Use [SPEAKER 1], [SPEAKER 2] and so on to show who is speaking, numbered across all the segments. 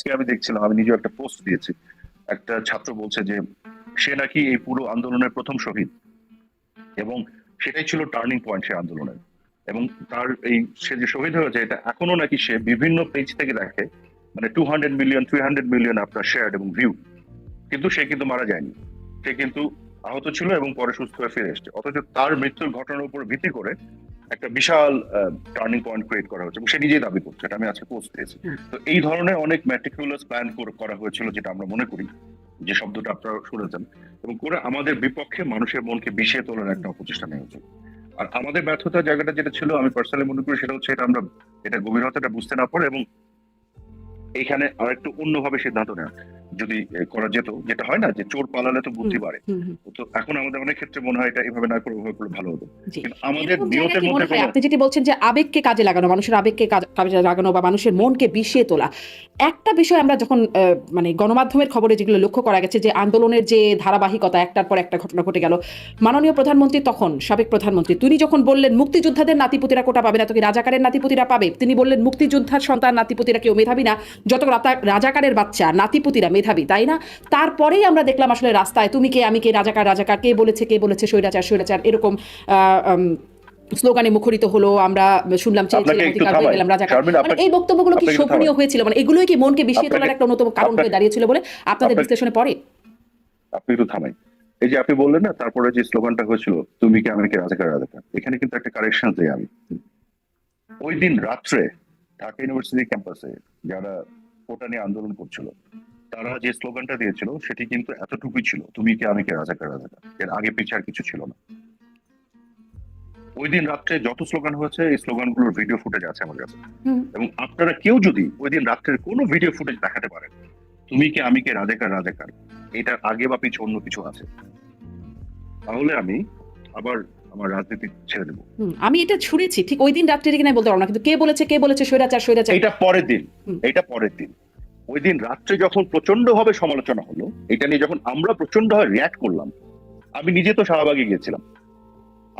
[SPEAKER 1] আজকে আমি দেখছিলাম, আমি নিজেও একটা পোস্ট দিয়েছি। একটা ছাত্র বলছে যে, সে নাকি এই পুরো আন্দোলনের প্রথম শহীদ। এবং সেটাই ছিল টার্নিং পয়েন্ট সে আন্দোলনের। এবং তার এই, সে যে শহীদ হয়েছে, এটা এখনও নাকি সে বিভিন্ন পেজ থেকে দেখে। মানে two hundred million three hundred million আপনার শেয়ার এবং ভিউ কিন্তু সে কিন্তু মারা যায়নি। সে কিন্তু আহত ছিল এবং পরে সুস্থ হয়ে ফিরে এসছে। অথচ তার মৃত্যুর ঘটনার উপর ভিত্তি করে একটা বিশাল টার্নিং পয়েন্ট ক্রিয়েট করা হয়েছে এবং সে নিজেই দাবি করছে এটা আমি আজকে পোস্ট
[SPEAKER 2] হুম।
[SPEAKER 1] তো এই ধরনের অনেক ম্যাটিকুলাস প্ল্যান করা হয়েছিল যেটা আমরা মনে করি যে শব্দটা আপনারা শুনেছেন এবং করে আমাদের বিপক্ষে মানুষের মনকে বিষিয়ে তোলার একটা অপচেষ্টা নেওয়া হয়েছে। আর আমাদের ব্যর্থতার জায়গাটা যেটা ছিল আমি পার্সোনালি মনে করি সেটা হচ্ছে এটা আমরা এটা গভীরতাটা বুঝতে না পারে এবং এখানে আর একটু অন্যভাবে সিদ্ধান্ত নেওয়া। যদি করা যেত যেটা হয় না যে চোর পালালে তো বুদ্ধি বাড়ে। তো এখন আমাদের অনেক ক্ষেত্রে মনে হয় এটা এভাবে না করে ওভাবে করলে ভালো হতো। আমাদের নিয়তের মধ্যে কোনো
[SPEAKER 2] আপনি যেটি বলছেন যে আবেগকে কাজে লাগানো মানুষের আবেগকে কাজে লাগানো বা মানুষের মনকে বিষিয়ে তোলা একটা বিষয় আমরা যখন মানে গণমাধ্যমের খবরে যেগুলো লক্ষ্য করা গেছে যে আন্দোলনের যে ধারাবাহিকতা একটার পর একটা ঘটনা ঘটে গেল মাননীয় প্রধানমন্ত্রী তখন সাবেক প্রধানমন্ত্রী তিনি যখন বললেন মুক্তিযোদ্ধাদের নাতিপুতিরা কোটা পাবে না। তো কি রাজাকারের নাতিপুতিরা পাবে? তিনি বললেন মুক্তিযোদ্ধার সন্তান নাতিপুতিরা কেউ মেধাবী না। যত রাজাকারের বাচ্চা নাতিপুতিরা মেধাবী তাই না? তারপরেই আমরা দেখলাম আসলে রাস্তায় তুমি কে? আমি কে? রাজাকার রাজাকার কে বলেছে কে বলেছে? স্বৈরাচার স্বৈরাচার। এরকম স্লোগানে মুখরিত হলো আমরা শুনলাম রাজাকার। মানে এই বক্তব্যগুলো কি শোভনীয় হয়েছিল? মানে এগুলোই কি মনকে বিষিয়ে তোলার একটা অন্যতম কারণ হয়ে দাঁড়িয়েছিল বলে আপনাদের বিশ্লেষণে পড়ে?
[SPEAKER 1] আপনি একটু থামাই। এই যে আপনি বললেন না তারপরে যে স্লোগানটা হয়েছিল তুমি কি? আমাকে রাজাকার রাজাকার। এখানে কিন্তু একটা কারেকশন দেই আমি। ওই দিন রাত্রে ঢাকা ইউনিভার্সিটি ক্যাম্পাসে যারা কোটা নিয়ে আন্দোলন করছিল তারা যে স্লোগানটা দিয়েছিল সেটি কিন্তু এতটুকুই ছিল। তুমি কি আমি কে রাজাকার রাজাকার এর আগে পিছে আর কিছু ছিল না। ওই দিন রাত্রে যত স্লোগান হয়েছে এই স্লোগানগুলোর ভিডিও ফুটেজ আছে আমার কাছে। এবং আপনারা কেউ যদি ওই দিন রাত্রের কোনো ভিডিও ফুটেজ দেখাতে পারেন তুমি কি আমি কে রাজাকার রাজাকার এটার আগে বা পিছু অন্য কিছু আছে। তাহলে আমি আবার আমার রাজনীতি ছেড়ে দেবো।
[SPEAKER 2] আমি এটা ছুড়েছি ঠিক ওই দিন রাত্রে কিনা বলতে পারব না কিন্তু কে বলেছে কে বলেছে স্বৈরাচার স্বৈরাচার।
[SPEAKER 1] এটা পরের দিন। এটা পরের দিন। ওই দিন রাত্রে যখন প্রচণ্ড ভাবে সমালোচনা হলো এটা নিয়ে যখন আমরা প্রচণ্ড ভাবে রিয়াক্ট করলাম আমি নিজে তো শাহবাগে গিয়েছিলাম।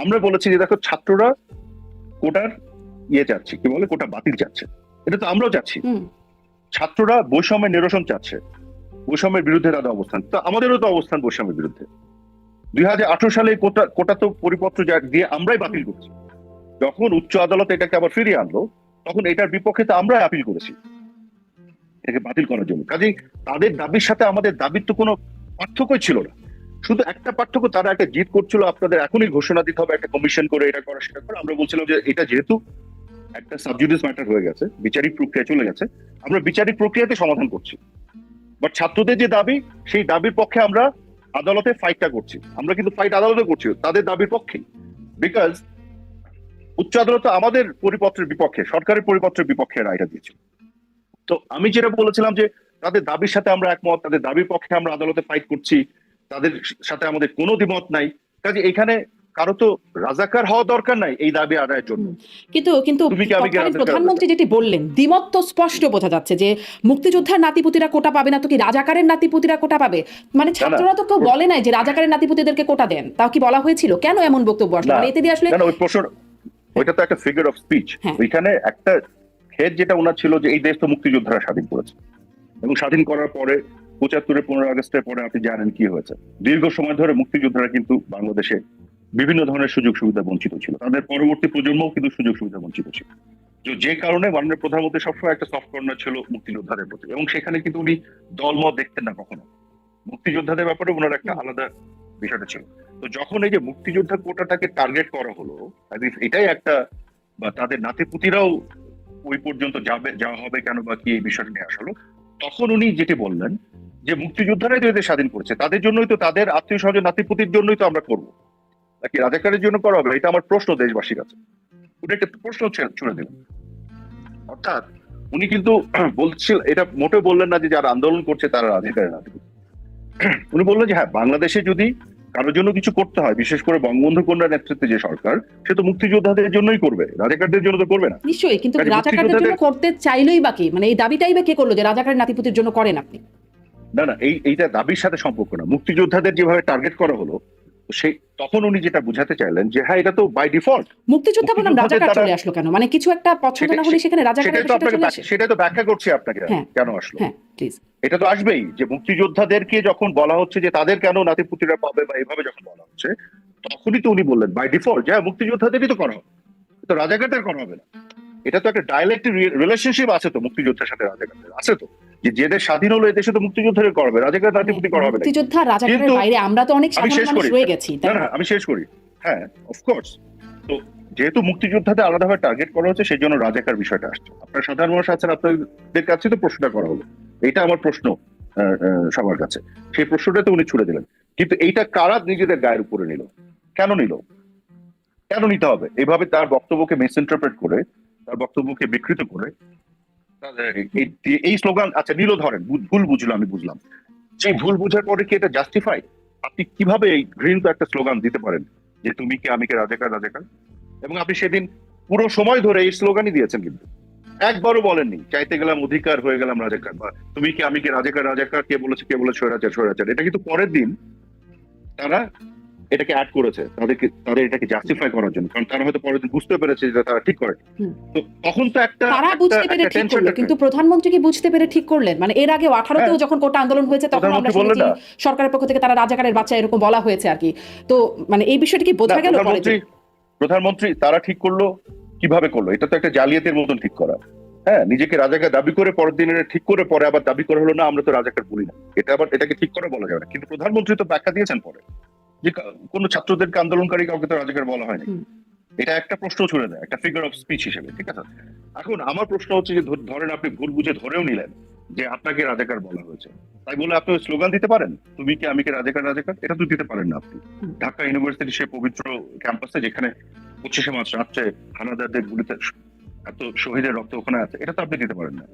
[SPEAKER 1] আমরা বলেছি যে দেখো ছাত্ররা কোটার ইয়ে চাচ্ছে কি বলে কোটা বাতিল চাচ্ছে। এটা তো আমরাও চাচ্ছি। ছাত্ররা বৈষম্যের নিরসন চাচ্ছে বৈষম্যের বিরুদ্ধে তাদের অবস্থান। তো আমাদেরও তো অবস্থান বৈষম্যের বিরুদ্ধে। দুই হাজার আঠারো সালে কোটা কোটা তো পরিপত্র দিয়ে আমরাই বাতিল করছি। যখন উচ্চ আদালত এটাকে আবার ফিরিয়ে আনলো তখন এটার বিপক্ষে তো আমরাই আপিল করেছি। এটাকে বাতিল করার জন্য। কাজেই তাদের দাবির সাথে আমাদের দাবির তো কোনো পার্থক্যই ছিল না। শুধু একটা পার্থক্য, তারা একটা জিত করছিল, আপনাদের এখনই ঘোষণা দিতে হবে, একটা কমিশন করে এটা করা, সেটা করে। আমরা বলছিলাম যে এটা যেহেতু একটা সাবজুডিস ম্যাটার হয়ে গেছে, বিচারিক প্রক্রিয়া চলে গেছে, আমরা বিচারিক প্রক্রিয়াতে সমাধান করছি। বাট ছাত্রদের যে দাবি, সেই দাবির পক্ষে আমরা আদালতে ফাইটটা করছি। আমরা কিন্তু ফাইট আদালতে করছি, তাদের দাবির পক্ষে বিকজ উচ্চ আদালত আমাদের পরিপত্রের বিপক্ষে, সরকারের পরিপত্রের বিপক্ষে রায়টা দিয়েছিল। তো আমি যেটা বলেছিলাম যে তাদের দাবির সাথে আমরা একমত তাদের দাবির পক্ষে আমরা আদালতে ফাইট করছি তাদের সাথে আমাদের কোনো দ্বিমত নাই। কাজে এখানে কারও তো রাজাকার হওয়া দরকার নাই এই দাবি আদায়ের জন্য।
[SPEAKER 2] কিন্তু কিন্তু প্রধানমন্ত্রী যেটি বললেন দ্বিমত তো স্পষ্ট বোঝা যাচ্ছে যে মুক্তিযোদ্ধার নাতিপুতিরা কোটা পাবে না তো কি রাজাকারের নাতিপুতিরা কোটা পাবে? মানে ছাত্ররা তো কেউ বলে নাই যে রাজাকারের নাতিপুতিদেরকে কোটা দেন। তাও কি বলা হয়েছিল? কেন এমন বক্তব্য আসলো? মানে এতে দিয়ে আসলে
[SPEAKER 1] ওই প্রশ্ন ওইটা তো একটা ফিগার অফ স্পিচ। ওইখানে একটা খেদ যেটা ওনার ছিল যে এই দেশ তো মুক্তিযোদ্ধারা স্বাধীন করেছে। এবং স্বাধীন করার পরে পঁচাত্তরের পনেরো আগস্টের পরে আপনি জানেন কি হয়েছে। দীর্ঘ সময় ধরে মুক্তিযোদ্ধারা কিন্তু বাংলাদেশে বিভিন্ন ধরনের সুযোগ সুবিধা বঞ্চিত ছিল। তাদের পরবর্তী প্রজন্মও কিন্তু সুযোগ সুবিধা বঞ্চিত ছিল। তো যে কারণে মাননীয় প্রধানমন্ত্রী সবসময় একটা সফট কর্নার ছিল মুক্তিযোদ্ধাদের প্রতি। এবং সেখানে কিন্তু উনি দলমত দেখতেন না কখনো। মুক্তিযোদ্ধাদের ব্যাপারে ওনার একটা আলাদা বিষয়টা ছিল। তো যখন এই যে মুক্তিযোদ্ধা কোটাটাকে টার্গেট করা হলো এটাই একটা বা তাদের নাতিপুতিরাও ওই পর্যন্ত যাবে, যাওয়া হবে কেন বা কি এই বিষয়টা নিয়ে আসলো, তখন উনি যেটি বললেন যে মুক্তিযোদ্ধারাই তো এদের স্বাধীন করছে, তাদের জন্যই তো তাদের আত্মীয় স্বজন, নাতিপুতির জন্যই তো আমরা করব। নাকি রাজাকারের জন্য করা হবে? এটা আমার প্রশ্ন দেশবাসীর কাছে। উনি একটা প্রশ্ন ছুড়ে দিলেন। অর্থাৎ উনি কিন্তু বলছিল, এটা মোটেও বললেন না যে যারা আন্দোলন করছে তারা রাজাকারের নাতিপুতি। উনি বললেন যে হ্যাঁ বাংলাদেশে যদি কারোর জন্য কিছু করতে হয় বিশেষ করে বঙ্গবন্ধু কন্যা নেতৃত্বে যে সরকার সে তো মুক্তিযোদ্ধাদের জন্যই করবে রাজাকারদের জন্য তো করবে না।
[SPEAKER 2] নিশ্চয়ই কিন্তু রাজাকারদের জন্য করতে চাইলেই বাকি মানে এই দাবিটাই বা কে করল যে রাজাকার নাতিপুতির জন্য করেন আপনি?
[SPEAKER 1] না না এই এইটা দাবির সাথে সম্পর্ক না। মুক্তিযোদ্ধাদের যেভাবে টার্গেট করা হলো সেই তখন উনি যেটা বুঝাতে চাইলেন যে হ্যাঁ এটা তো বাই ডিফল্ট
[SPEAKER 2] মুক্তিযোদ্ধা
[SPEAKER 1] মুক্তিযোদ্ধাদের
[SPEAKER 2] রাজাকার চলে আসলো কেন? মানে কিছু একটা পছন্দ না হলে সেখানে
[SPEAKER 1] তো ব্যাখ্যা-
[SPEAKER 2] আসে।
[SPEAKER 1] সেটাই তো ব্যাখ্যা করছি আপনাকে
[SPEAKER 2] হ্যাঁ।
[SPEAKER 1] কেন আসলো?
[SPEAKER 2] হ্যাঁ
[SPEAKER 1] এটা তো আসবেই যে মুক্তিযোদ্ধাদেরকে যখন বলা হচ্ছে যে তাদের কেন নাতিপুতিরা পাবে বা এভাবে যখন বলা হচ্ছে তখনই তো উনি বললেন বাই ডিফল্ট যে হ্যাঁ, মুক্তিযোদ্ধাদেরই তো করা হবে। তো রাজাকারদের করা হবে না। এটা তো একটা ডাইলেক্ট রিলেশনশিপ আছে তো মুক্তিযোদ্ধার সাথে রাজাকারদের আছে তো। যে যে দেশ স্বাধীন হলো এই দেশে তো মুক্তিযোদ্ধাদের করা হবে রাজাকার নাতিপুতি করা হবে
[SPEAKER 2] মুক্তিযোদ্ধা রাজাকারের বাইরে আমরা তো অনেক সাধারণ মানুষ রয়ে গেছি
[SPEAKER 1] না না? আমি শেষ করি। হ্যাঁ অফকোর্স তো যেহেতু মুক্তিযোদ্ধাদের আলাদাভাবে টার্গেট করা হচ্ছে সেই জন্য রাজাকার বিষয়টা আসছে। আপনার সাধারণ মানুষ আছেন আপনাদের কাছে তো প্রশ্নটা করা হলো। এটা আমার প্রশ্ন সবার কাছে। সেই প্রশ্নটা তো উনি ছুড়ে দিলেন। কিন্তু এইটা কারা নিজেদের গায়ের উপরে নিল? কেন নিল? কেন নিতে হবে? এভাবে তার বক্তব্যকে মিস ইন্টারপ্রেট করে তার বক্তব্যকে বিকৃত করে এই- স্লোগান আচ্ছা নিল ধরেন ভুল- ভুল বুঝলো আমি বুঝলাম। সেই ভুল বুঝার পরে কি এটা জাস্টিফাই আপনি কীভাবে এই ঘৃণিত একটা স্লোগান দিতে পারেন? যে তুমি কি, আমি কে, রাজাকার রাজাকার? এবং আপনি সেদিন পুরো সময় ধরে এই স্লোগানই দিয়েছেন কিন্তু। একবারও বলেননি, চাইতে গেলাম অধিকার, হয়ে গেলাম রাজাকার। বা তুমি কি, আমি কি, রাজাকার রাজাকার, কে বলেছে কে বলেছে, স্বৈরাচার স্বৈরাচার। এটা কিন্তু পরের দিন তারা এটাকে অ্যাড করেছে তাদেরকে তাদের এটাকে জাস্টিফাই করার জন্য কারণ তারা হয়তো দিন বুঝতে পেরেছে যে তারা ঠিক করে। তো তখন তো একটা
[SPEAKER 2] তারা বুঝতে পেরে ঠিক করল কিন্তু প্রধানমন্ত্রী কি বুঝতে পেরে ঠিক করলেন? মানে এর আগে আঠারোতেও যখন কোটা আন্দোলন হয়েছে তখন আমরা শুনেছি সরকারের পক্ষ থেকে তারা রাজাকারের বাচ্চা এরকম বলা হয়েছে আর কি। তো মানে এই বিষয়টা কি বোঝা গেল
[SPEAKER 1] প্রধানমন্ত্রী প্রধানমন্ত্রী তারা ঠিক করল কীভাবে করল? এটা তো একটা জালিয়াতের মতন ঠিক করা। হ্যাঁ নিজেকে রাজাকার দাবি করে পরের দিন ঠিক করে পরে আবার দাবি করা হলো না আমরা তো রাজাকার বলি না। এটা আবার এটাকে ঠিক করে বলা যাবে না। কিন্তু প্রধানমন্ত্রী তো ব্যাখ্যা দিয়েছেন পরে। যে কোনো ছাত্রদেরকে আন্দোলনকারী কাউকে তো রাজাকার বলা হয়নি। এটা একটা প্রশ্ন ছুড়ে দেয় একটা ফিগার অফ স্পিচ হিসেবে ঠিক আছে? এখন আমার প্রশ্ন হচ্ছে যে ধরেন আপনি ভুল বুঝে ধরেও নিলেন যে আপনাকে রাজাকার বলা হয়েছে। তাই বলে আপনি স্লোগান দিতে পারেন? তুমি কি আমি কি রাজাকার রাজাকার এটা তো দিতে পারেন না আপনি। ঢাকা ইউনিভার্সিটি সে পবিত্র ক্যাম্পাসে যেখানে পঁচিশে মার্চ রাত্রে হানাদারদের গুলিতে এত শহীদের রক্ত ওখানে আছে এটা তো আপনি দিতে পারেন না।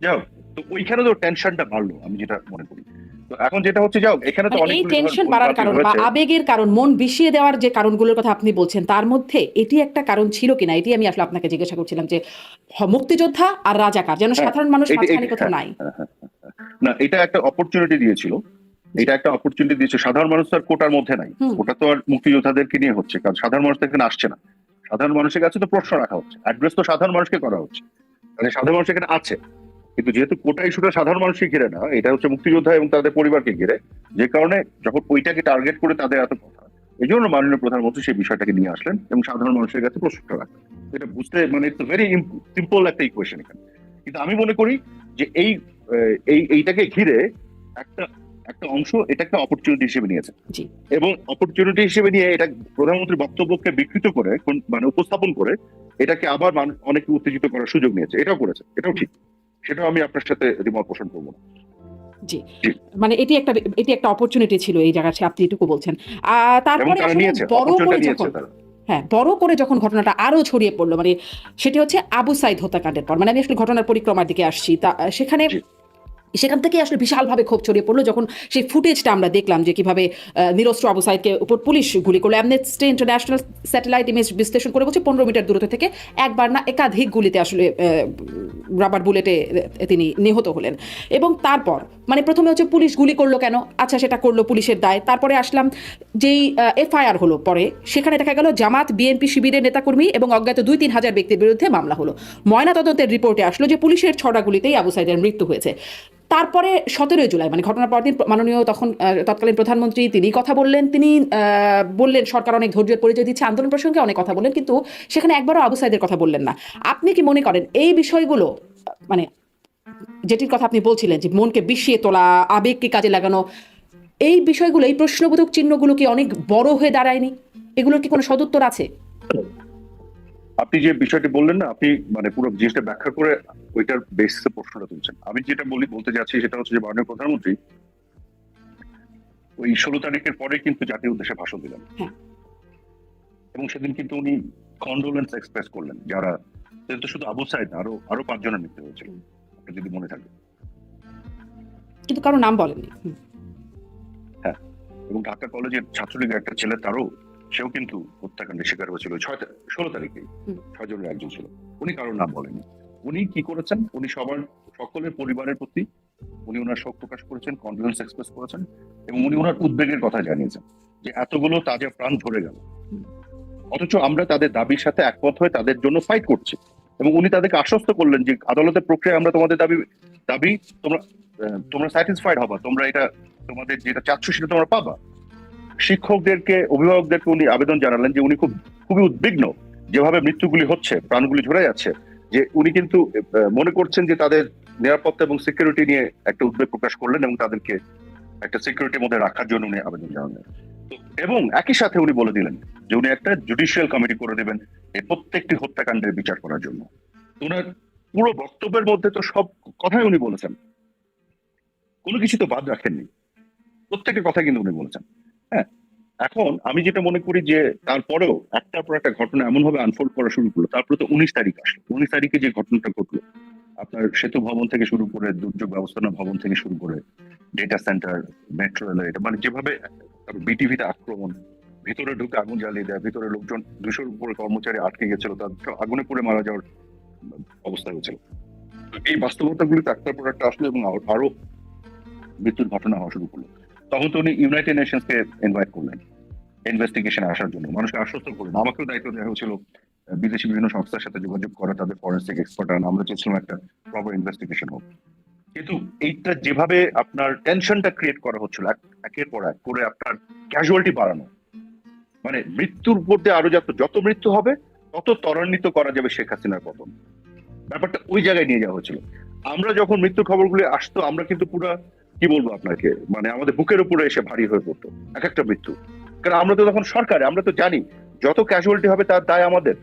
[SPEAKER 1] যাও তো ওইখানে তো টেনশনটা বাড়লো আমি যেটা মনে করি। তো এখন যেটা হচ্ছে যাও এখানে তো
[SPEAKER 2] মানে
[SPEAKER 1] অনেক
[SPEAKER 2] টেনশন বাড়ার কারণ বা আবেগের কারণ মন বিষিয়ে দেওয়ার যে কারণগুলোর কথা আপনি বলছেন তার মধ্যে এটি একটা কারণ ছিল কিনা এটি আমি আসলে আপনাকে জিজ্ঞাসা করছিলাম যে মুক্তিযোদ্ধা আর রাজাকার যেন
[SPEAKER 1] হ্যাঁ,
[SPEAKER 2] সাধারণ মানুষ মাঝখানে কোথাও
[SPEAKER 1] হ্যাঁ,
[SPEAKER 2] নাই।
[SPEAKER 1] না এটা একটা অপরচুনিটি দিয়েছিল। এটা একটা অপরচুনিটি দিয়েছে। সাধারণ মানুষ তো আর কোটার মধ্যে নাই। ওটা তো আর মুক্তিযোদ্ধাদেরকে নিয়ে হচ্ছে কারণ সাধারণ মানুষ তো এখানে আসছে না। সাধারণ মানুষের কাছে তো প্রশ্ন রাখা হচ্ছে। অ্যাড্রেস তো সাধারণ মানুষকে করা হচ্ছে। তাহলে সাধারণ মানুষ এখানে আছে। কিন্তু যেহেতু কোটা ইস্যুটা সাধারণ মানুষকে ঘিরে না এটা হচ্ছে মুক্তিযোদ্ধা এবং তাদের পরিবারকে ঘিরে যে কারণে যখন ওইটাকে টার্গেট করে তাদের এত কথা এই জন্য মাননীয় প্রধানমন্ত্রী সেই বিষয়টাকে নিয়ে আসলেন এবং সাধারণ মানুষের কাছে প্রশ্নটা রাখলেন। এটা বুঝতে মানে ইটস ভেরি সিম্পল একটা ইকুয়েশন এখানে। কিন্তু আমি মনে করি যে এই এই এইটাকে ঘিরে একটা একটা অংশ এটা একটা অপরচুনিটি হিসেবে নিয়েছে। এবং অপরচুনিটি হিসেবে নিয়ে এটা প্রধানমন্ত্রীর বক্তব্যকে বিকৃত করে মানে উপস্থাপন করে এটাকে আবার অনেকে উত্তেজিত করার সুযোগ নিয়েছে। এটাও করেছে। এটাও ঠিক। সেটাও আমি আপনার সাথে দ্বিমত পোষণ করব না।
[SPEAKER 2] মানে এটি একটা এটি একটা অপরচুনিটি ছিল এই জায়গায় আপনি এটুকু বলছেন। তারপরে
[SPEAKER 1] তারা
[SPEAKER 2] বড় করে যখন হ্যাঁ বড় করে যখন ঘটনাটা আরও ছড়িয়ে পড়ল মানে সেটি হচ্ছে আবু সাইদ হত্যাকাণ্ডের পর মানে আমি আসলে ঘটনার পরিক্রমার দিকে আসছি তা সেখানে
[SPEAKER 1] জি।
[SPEAKER 2] সেখান থেকে আসলে বিশালভাবে ক্ষোভ ছড়িয়ে পড়ল যখন সেই ফুটেজটা আমরা দেখলাম যে কীভাবে নিরস্ত্র আবু সাইদকে উপর পুলিশ গুলি করল। অ্যামনেস্টি ইন্টারন্যাশনাল স্যাটেলাইট ইমেজ বিশ্লেষণ করে বলছে পনেরো মিটার দূরত্ব থেকে একবার না একাধিক গুলিতে আসলে রাবার বুলেটে তিনি নিহত হলেন। এবং তারপর মানে প্রথমে হচ্ছে পুলিশ গুলি করল কেন? আচ্ছা সেটা করল পুলিশের দায়। তারপরে আসলাম যেই এফআইআর হলো পরে, সেখানে দেখা গেল জামাত, বিএনপি, শিবিরের নেতাকর্মী এবং অজ্ঞাত দুই তিন হাজার ব্যক্তির বিরুদ্ধে মামলা হলো। ময়না তদন্তের রিপোর্টে আসলো যে পুলিশের ছড়া গুলিতেই আবু সাইদের মৃত্যু হয়েছে। তারপরে সতেরোই জুলাই মানে ঘটনার পরদিন মাননীয় তখন তৎকালীন প্রধানমন্ত্রী তিনি কথা বললেন, তিনি বললেন, সরকার অনেক ধৈর্যের পরিচয় দিচ্ছে, আন্দোলন প্রসঙ্গে অনেক কথা বললেন, কিন্তু সেখানে একবারও আবু সাইদের কথা বললেন না। আপনি কি মনে করেন এই বিষয়গুলো মানে যেটির কথা আপনি বলছিলেন যে মনকে বিষিয়ে তোলা, আবেগকে কাজে লাগানো, এই বিষয়গুলো, এই প্রশ্নবোধক চিহ্নগুলো কি অনেক বড় হয়ে দাঁড়ায়নি? এগুলোর কি কোনো সদুত্তর আছে?
[SPEAKER 1] আপনি যে বিষয়টি বললেন না, আপনি মানে পুরো জিনিসটা ব্যাখ্যা করে ওইটার বেসিসে প্রশ্নটা তুলছেন। আমি যেটা বলি বলতে যাচ্ছি সেটা হচ্ছে যে মাননীয় প্রধানমন্ত্রী ওই ষোলো তারিখের পরে কিন্তু জাতীয় উদ্দেশ্যে ভাষণ দিলেন।
[SPEAKER 2] হ্যাঁ।
[SPEAKER 1] এবং সেদিন কিন্তু উনি কন্ডোলেন্স এক্সপ্রেস করলেন যারা তো শুধু আবু সাইদ না, আরও আরও পাঁচজনের মৃত্যু হয়েছিল আপনার যদি মনে থাকে
[SPEAKER 2] কিন্তু কারও নাম বলেননি। হুম,
[SPEAKER 1] এবং ঢাকা কলেজের ছাত্রলীগের একটা ছেলে তারও সেও কিন্তু হত্যাকাণ্ডের শিকার হয়েছিল। ছয় ষোলো তারিখে ছয় জনের একজন ছিল। উনি কারোর নাম বলেনি উনি কি করেছেন? উনি সবার, সকলের পরিবারের প্রতি উনি ওনার শোক প্রকাশ করেছেন কনফিডেন্স এক্সপ্রেস করেছেন এবং উনি ওনার উদ্বেগের কথা জানিয়েছেন যে এতগুলো তাজা প্রাণ ঝরে গেল। অথচ আমরা তাদের দাবির সাথে একমত হয়ে তাদের জন্য ফাইট করছি এবং উনি তাদেরকে আশ্বস্ত করলেন যে আদালতের প্রক্রিয়ায় আমরা তোমাদের দাবি দাবি তোমরা তোমরা স্যাটিসফাইড হবা, তোমরা এটা, তোমাদের যেটা চাচ্ছ সেটা তোমরা পাবা। শিক্ষকদেরকে, অভিভাবকদেরকে উনি আবেদন জানালেন যে উনি খুব, খুবই উদ্বিগ্ন যেভাবে মৃত্যুগুলি হচ্ছে, প্রাণগুলি ঝরে যাচ্ছে। যে উনি কিন্তু মনে করছেন যে তাদের নিরাপত্তা এবং সিকিউরিটি নিয়ে একটা উদ্বেগ প্রকাশ করলেন এবং তাদেরকে একটা সিকিউরিটির মধ্যে রাখার জন্য উনি আবেদন জানালেন। এবং একই সাথে উনি বলে দিলেন যে উনি একটা জুডিশিয়াল কমিটি করে দেবেন এই প্রত্যেকটি হত্যাকাণ্ডের বিচার করার জন্য। উনার পুরো বক্তব্যের মধ্যে তো সব কথাই উনি বলেছেন। কোনো কিছু তো বাদ রাখেননি। প্রত্যেকটা কথা কিন্তু উনি বলেছেন। হ্যাঁ এখন আমি যেটা মনে করি যে তারপরেও একটার পর একটা ঘটনা এমন ভাবে আনফোল্ড করা শুরু করল, তারপরে তো উনিশ তারিখ আসলো। উনিশ তারিখে যে ঘটনাটা ঘটলো, আপনার সেতু ভবন থেকে শুরু করে দুর্যোগ ব্যবস্থাপনা ভবন থেকে শুরু করে ডেটা সেন্টার মেট্রো রেল এটা মানে যেভাবে বিটিভিতে আক্রমণ, ভিতরে ঢুকে আগুন জ্বালিয়ে দেয়, ভিতরে লোকজন দুশোর উপরে কর্মচারী আটকে গেছিল, তার আগুনে পুড়ে মারা যাওয়ার অবস্থা হয়েছিল। এই বাস্তবতাগুলি তো একটার পর একটা আসলো এবং আরও মৃত্যুর ঘটনা হওয়া শুরু করল। তখন তো উনি ইউনাইটেড নেশনস কে ইনভাইট করলেন ইনভেস্টিগেশন আসার জন্য। মানুষকে আশ্বস্ত করলেন। আমাকেও দায়িত্ব দেওয়া হয়েছিল বিদেশি বিভিন্ন সংস্থার সাথে যোগাযোগ করা, তাদের ফরেন্সিক এক্সপার্ট আমরা চেয়েছিলাম একটা প্রপার ইনভেস্টিগেশন হোক। কিন্তু এইটা যেভাবে আপনার টেনশনটা ক্রিয়েট করা হচ্ছিল, এক- একের পর এক করে আপনার ক্যাজুয়ালিটি বাড়ানো মানে মৃত্যুর দিয়ে আরও যত যত মৃত্যু হবে, তত ত্বরান্বিত করা যাবে শেখ হাসিনার পতন। ব্যাপারটা ওই জায়গায় নিয়ে যাওয়া হয়েছিল। আমরা যখন মৃত্যুর খবরগুলি আসতো, আমরা কিন্তু পুরা কি বলব আপনাকে? মানে আমাদের বুকের উপরে এসে ভারী হয়ে পড়তো, এক একটা মৃত্যু। কারণ আমরা তো তখন সরকারে, আমরা তো জানি যত ক্যাজুয়ালিটি হবে তার দায় আমাদের।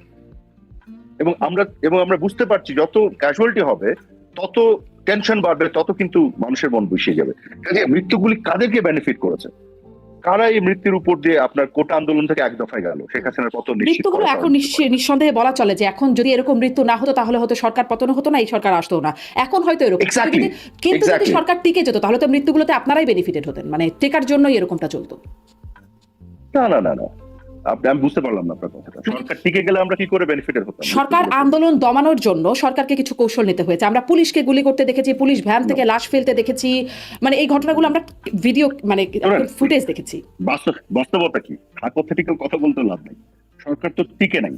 [SPEAKER 1] এবং আমরা এবং আমরা বুঝতে পারছি যত ক্যাজুয়ালিটি হবে, তত টেনশন বাড়বে, তত কিন্তু মানুষের মন বসিয়ে যাবে। কাজে মৃত্যুগুলি কাদেরকে বেনিফিট করেছে? কারা এই মৃত্যুর উপর দিয়ে আপনার কোটা আন্দোলন থেকে এক দফায় গেল? শেখ হাসিনার পতন
[SPEAKER 2] মৃত্যুগুলো এখন নিঃসন্দেহে বলা চলে যে এখন যদি এরকম মৃত্যু না হতো তাহলে হয়তো সরকার পতন হতো না এই সরকার আসতো না। এখন হয়তো এরকম। কিন্তু যদি-. সরকার টিকে যেত তাহলে তো মৃত্যুগুলোতে আপনারাই বেনিফিটেড হতেন। মানে টেকার জন্যই এরকমটা চলতো।
[SPEAKER 1] না না না না। আমি বুঝতে পারলাম না আপনার কথাটা। সরকার টিকে গেলে আমরা কি করে বেনিফিটেড হতাম?
[SPEAKER 2] সরকার আন্দোলন দমানোর জন্য সরকারকে কিছু কৌশল নিতে হয়েছে। আমরা পুলিশকে গুলি করতে দেখেছি পুলিশ ভ্যান থেকে লাশ ফেলতে দেখেছি। মানে এই ঘটনাগুলো আমরা ভিডিও মানে ফুটেজ দেখেছি।
[SPEAKER 1] বাস্তবতা কি? হাইপোথেটিক্যাল কথা বলতে লাভ নাই। সরকার তো টিকে নাই।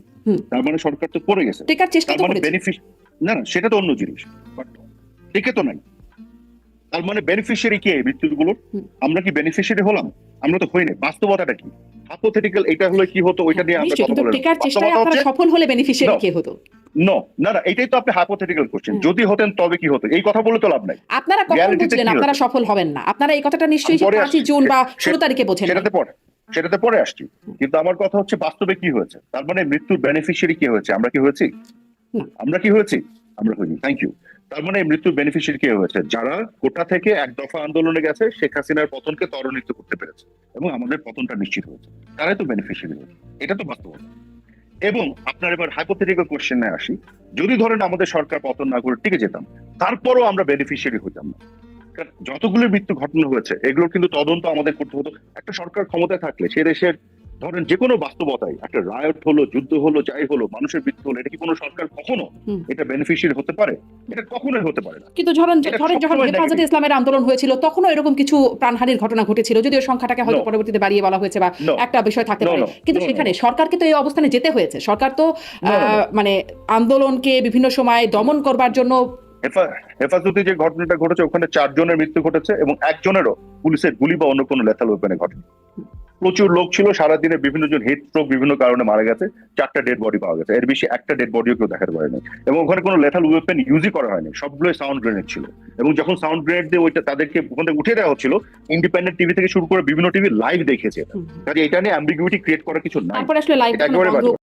[SPEAKER 1] তার মানে সরকার তো পড়ে গেছে।
[SPEAKER 2] টেকার চেষ্টা তো
[SPEAKER 1] মানে
[SPEAKER 2] করেছে।
[SPEAKER 1] না না সেটা তো অন্য জিনিস। বাট টিকে তো নাই। তার মানে বেনিফিশিয়ারি কে এই মৃত্যুগুলোর? আমরা কি বেনিফিশিয়ারি হলাম? আমরা তো হই নাই। বাস্তবতাটা কি? হাইপোথেটিক্যাল এটা হলে কি হতো? ওইটা নিয়ে আমরা কথা
[SPEAKER 2] কিন্তু
[SPEAKER 1] বলে
[SPEAKER 2] টেকার চেষ্টায় আপনারা সফল হলে বেনিফিশিয়ারি. কে হতো?
[SPEAKER 1] নো না না এটাই তো আপনি হাইপোথেটিক্যাল কোশ্চেন যদি হতেন তবে কি হতো? এই কথা বলে তো লাভ নাই।
[SPEAKER 2] আপনারা কখন বুঝলেন আপনারা সফল হবেন না? আপনারা এই কথাটা নিশ্চয়ই
[SPEAKER 1] আমি পরে আসছি।
[SPEAKER 2] জুন বা
[SPEAKER 1] সে-
[SPEAKER 2] ষোলো তারিখে বোঝেন
[SPEAKER 1] সেটাতে পরে সেটাতে পরে আসছি। কিন্তু আমার কথা হচ্ছে বাস্তবে কি হয়েছে? তার মানে মৃত্যুর বেনিফিশিয়ারি কি হয়েছে? আমরা কি হয়েছি? আমরা কি হয়েছি? আমরা হইনি। থ্যাংক ইউ তার মানে মৃত্যুর বেনিফিশিয়ারি কে হয়েছে? যারা কোটা থেকে এক দফা আন্দোলনে গেছে, শেখ হাসিনার পতনকে ত্বরান্বিত করতে পেরেছে এবং আমাদের পতনটা নিশ্চিত হয়েছে। তারাই তো বেনিফিশিয়ারি হয়েছে। এটা তো বাস্তবতা। এবং আপনার এবার হাইপোথেটিক্যাল কোশ্চেনে আসি। যদি ধরেন আমাদের সরকার পতন না করে টিকে যেতাম, তারপরও আমরা বেনিফিশিয়ারি হইতাম না। যতগুলো মৃত্যু ঘটনা হয়েছে এগুলো কিন্তু তদন্ত আমাদের করতে হতো। একটা সরকার ক্ষমতায় থাকলে, সে দেশের ধরেন যে কোনো বাস্তবতায় একটা রায়ট হলো যুদ্ধ হলো যাই হলো মানুষের মৃত্যু হলো এটা কি কোনো সরকার কখনো এটা বেনিফিশিয়ারি হতে পারে? এটা কখনোই হতে পারে না।
[SPEAKER 2] কিন্তু ধরেন ধরেন যখন হেফাজতে ইসলামের আন্দোলন হয়েছিল তখনও এরকম কিছু প্রাণহানির ঘটনা ঘটেছিল যদিও সংখ্যাটাকে হয়তো পরবর্তীতে বাড়িয়ে বলা হয়েছে বা একটা বিষয় থাকতে পারে। কিন্তু. সেখানে সরকারকে তো এই অবস্থানে যেতে হয়েছে। সরকার তো মানে আন্দোলনকে বিভিন্ন সময় দমন করবার জন্য
[SPEAKER 1] হেফা- হেফাজতে যে ঘটনাটা ঘটেছে ওখানে চারজনের মৃত্যু ঘটেছে এবং একজনেরও পুলিশের গুলি বা অন্য কোনো লেথাল ওয়েপেনে ঘটে প্রচুর লোক ছিল সারাদিনে বিভিন্ন জন হিট স্ট্রোক বিভিন্ন কারণে মারা গেছে চারটা ডেড বডি পাওয়া গেছে। এর বেশি একটা ডেড বডিও কেউ দেখাতে পারেনি। এবং ওখানে কোনো লেথাল ওয়েপেন ইউজই করা হয়নি সবগুলোই সাউন্ড গ্রেনেড ছিল। এবং যখন সাউন্ড গ্রেনেড দিয়ে ওইটা তাদেরকে ওখান থেকে উঠে দেওয়া হচ্ছিল ইন্ডিপেন্ডেন্ট টিভি থেকে শুরু করে বিভিন্ন টিভি লাইভ দেখেছে এটা। কাজে এটা নিয়ে অ্যাম্বিগুইটি ক্রিয়েট করা কিছু নাই। একেবারে।